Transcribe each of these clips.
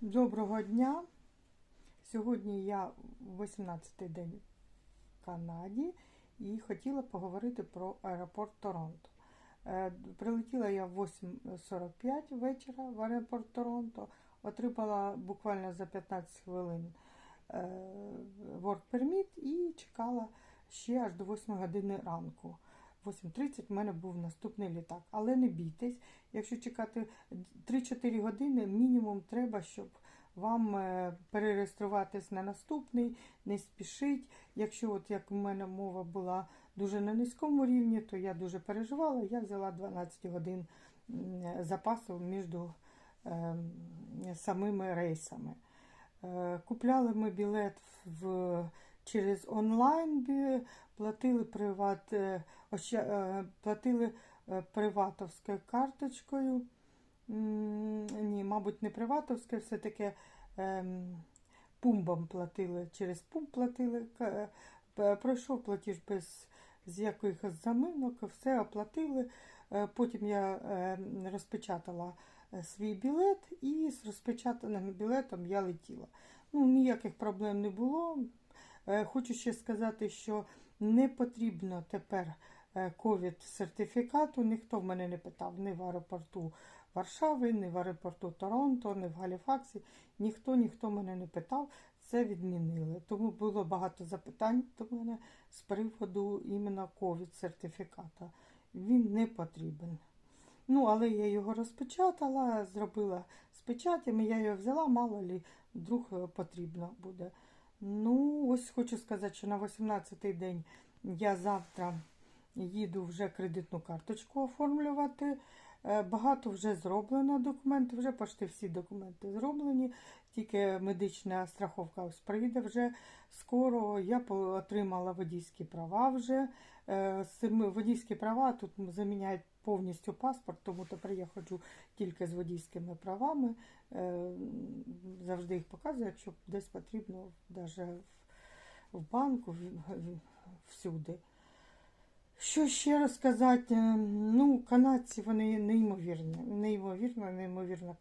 Доброго дня! Сьогодні я 18-й день в Канаді і хотіла поговорити про аеропорт Торонто. Е, Прилетіла я в 8.45 вечора в аеропорт Торонто, отримала буквально за 15 хвилин е, work permit і чекала ще аж до 8 години ранку. 8.30 в мене був наступний літак. Але не бійтесь, якщо чекати 3-4 години, мінімум треба, щоб вам е, перереєструватись на наступний, не спішіть. Якщо, от як у мене мова була дуже на низькому рівні, то я дуже переживала. Я взяла 12 годин запасу між е, самими рейсами. Е, Купляли ми білет в, через онлайн, платили приват, е, е, платили е, приватовською карточкою. Ні, мабуть, не приватовською, все-таки ем, пумбом платили, через пумп платили. Пройшов платіж без з якихось заминок, все оплатили. Потім я е, розпечатала свій білет і з розпечатаним білетом я летіла. Ну, ніяких проблем не було. Е, Хочу ще сказати, що не потрібно тепер ковід-сертифікату. Ніхто в мене не питав ні в аеропорту Варшави, ні в аеропорту Торонто, ні в Галіфаксі. Ніхто ніхто мене не питав. Це відмінили. Тому було багато запитань до мене з приводу іменно ковід-сертифіката. Він не потрібен. Ну, але я його розпечатала, зробила з печатями, я його взяла, мало лі вдруг е, потрібно буде. Ну, ось хочу сказати, що на 18-й день я завтра їду вже кредитну карточку оформлювати. Е, Багато вже зроблено документів, вже почти всі документи зроблені, тільки медична страховка ось прийде вже скоро. Я отримала водійські права вже. Е, Водійські права тут заміняють повністю паспорт, тому тепер я ходжу тільки з водійськими правами. Е, Завжди їх показую, якщо десь потрібно, навіть в банку, всюди. Що ще розказати? Е, Ну, канадці вони неймовірні, неймовірна, неймовірна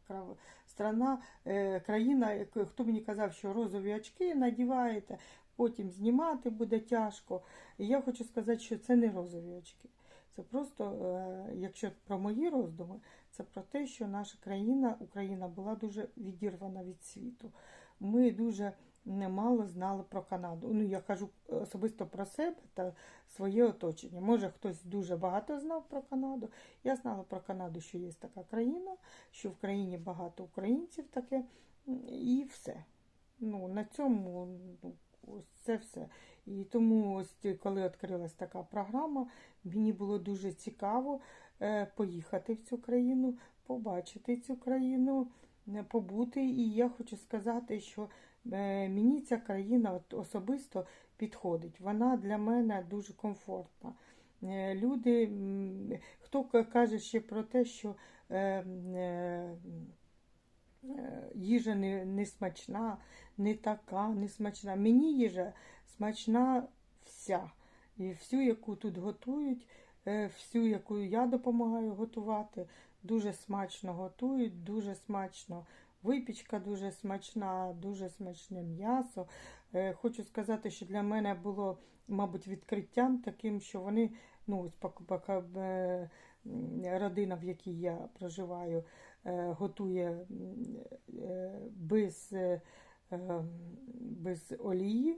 страна, е, країна. Хто мені казав, що розові очки надіваєте, потім знімати буде тяжко. Я хочу сказати, що це не розові очки. Це просто, е, якщо про мої роздуми, це про те, що наша країна, Україна, була дуже відірвана від світу. Ми дуже немало знали про Канаду. Ну, я кажу особисто про себе та своє оточення. Може, хтось дуже багато знав про Канаду. Я знала про Канаду, що є така країна, що в країні багато українців таке, і все. Ну, на цьому ну, це все. І тому, ось коли відкрилась така програма, мені було дуже цікаво е, поїхати в цю країну, побачити цю країну, е, побути. І я хочу сказати, що е, мені ця країна особисто підходить. Вона для мене дуже комфортна. Люди, хто каже ще про те, що їжа не, не смачна, не така, не смачна. Мені їжа смачна вся. І всю, яку тут готують, е, всю, яку я допомагаю готувати, дуже смачно готують, дуже смачно. Випічка дуже смачна, дуже смачне м'ясо. Е, Хочу сказати, що для мене було, мабуть, відкриттям таким, що вони, ну, поки, е, родина, в якій я проживаю, е, готує е, без, е, е, без олії.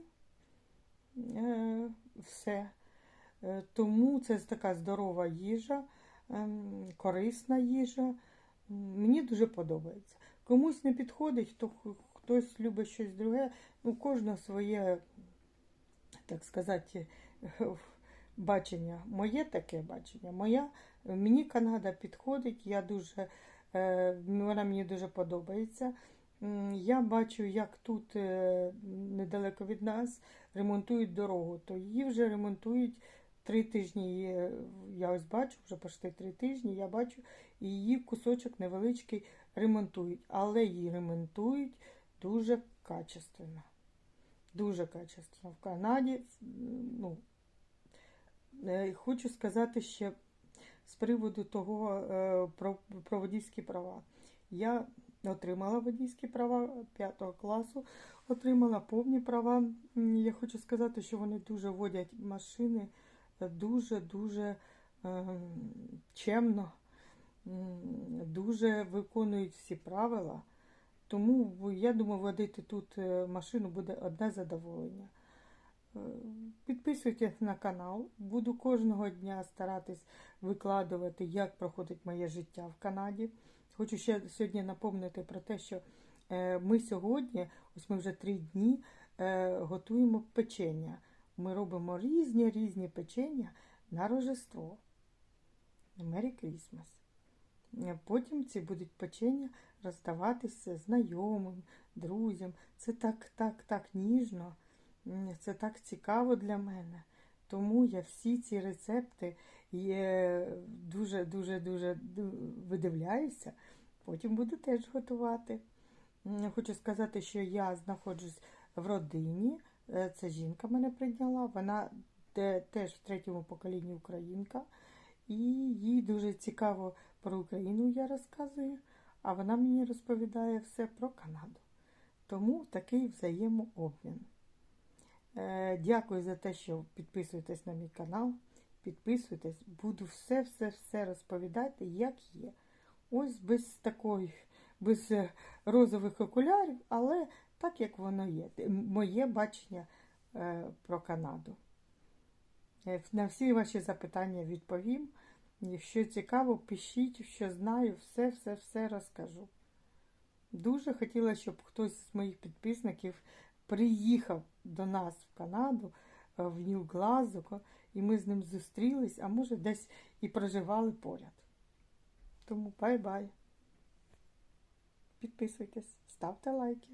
Е, Все. Е, Тому це така здорова їжа, ем, корисна їжа. Мені дуже подобається. Комусь не підходить, хто х- хтось любить щось друге. Ну, у кожного своє, так сказати, бачення. Моє таке бачення. Моя, мені Канада підходить, я дуже, е, вона мені дуже подобається. Я бачу, як тут е, недалеко від нас ремонтують дорогу, то її вже ремонтують три тижні. Я ось бачу, вже почти три тижні. Я бачу, і її кусочок невеличкий ремонтують, але її ремонтують дуже качественно. Дуже качественно. В Канаді, ну, е, хочу сказати ще з приводу того е, про, про водійські права. Я отримала водійські права 5 класу, отримала повні права. Я хочу сказати, що вони дуже водять машини дуже-дуже ем, чемно, дуже виконують всі правила. Тому я думаю, водити тут е, машину буде одне задоволення. Е, Підписуйтесь на канал. Буду кожного дня старатись викладувати, як проходить моє життя в Канаді. Хочу ще сьогодні напомнити про те, що е, ми сьогодні, ось ми вже три дні, е, готуємо печення. Ми робимо різні різні печення на Рождество. Merry Christmas. Потім ці будуть печення роздаватися знайомим, друзям. Це так, так, так ніжно, це так цікаво для мене. Тому я всі ці рецепти є дуже, дуже, дуже видивляюся. Потім буду теж готувати. Хочу сказати, що я знаходжусь в родині. Е, Це жінка мене прийняла. Вона те- теж в третьому поколінні українка. І їй дуже цікаво про Україну я розказую, а вона мені розповідає все про Канаду. Тому такий взаємообмін. Е, Дякую за те, що підписуєтесь на мій канал. Підписуйтесь, буду все-все-все розповідати, як є. Ось без такої, без е, розових окулярів, але так, як воно є. Моє бачення е, про Канаду. На всі ваші запитання відповім. Якщо цікаво, пишіть, що знаю, все-все-все розкажу. Дуже хотіла, щоб хтось з моїх підписників приїхав до нас в Канаду, е, в Нью-Глазго, і ми з ним зустрілись, а може десь і проживали поряд. Тому бай-бай. Підписуйтесь, ставте лайки.